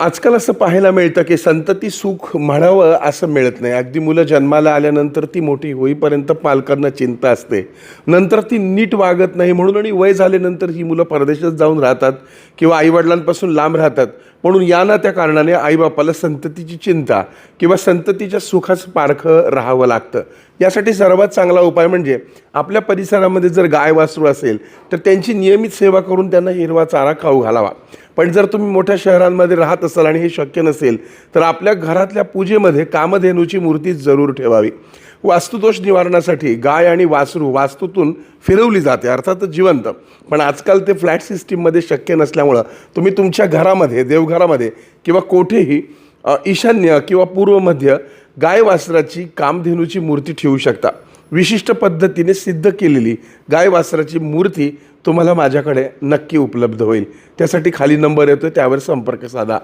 आजकाल असं पाहायला मिळतं की संतती सुख म्हणावं असं मिळत नाही. अगदी मुलं जन्माला आल्यानंतर ती मोठी होईपर्यंत पालकांना चिंता असते. नंतर ती नीट वागत नाही म्हणून आणि वय झाल्यानंतर ही मुलं परदेशात जाऊन राहतात किंवा आईवडिलांपासून लांब राहतात. म्हणून या ना त्या कारणाने आईबापाला संततीची चिंता किंवा संततीच्या सुखाचं पारखं राहावं लागतं. यासाठी सर्वात चांगला उपाय म्हणजे आपल्या परिसरामध्ये जर गाय वासरू असेल तर त्यांची नियमित सेवा करून त्यांना हिरवा चारा खाऊ घालावा. पण जर तुम्ही मोठ्या शहरांमध्ये राहत असाल आणि हे शक्य नसेल तर आपल्या घरातल्या पूजेमध्ये कामधेनूची मूर्ती जरूर ठेवावी. वास्तुदोष निवारणासाठी गाय आणि वासरू वास्तूतून फिरवली जाते अर्थातच जिवंत. पण आजकाल ते फ्लॅट सिस्टीममध्ये शक्य नसल्यामुळं तुम्ही तुमच्या घरामध्ये देवघरामध्ये किंवा कोठेही ईशान्य किंवा पूर्व मध्य गाय वासराची कामधेनूची मूर्ती ठेवू शकता. विशिष्ट पद्धतीने सिद्ध केलेली गाय वासराची मूर्ती तुम्हाला माझ्याकडे नक्की उपलब्ध होईल. त्यासाठी खाली नंबर येतो त्यावर संपर्क साधा.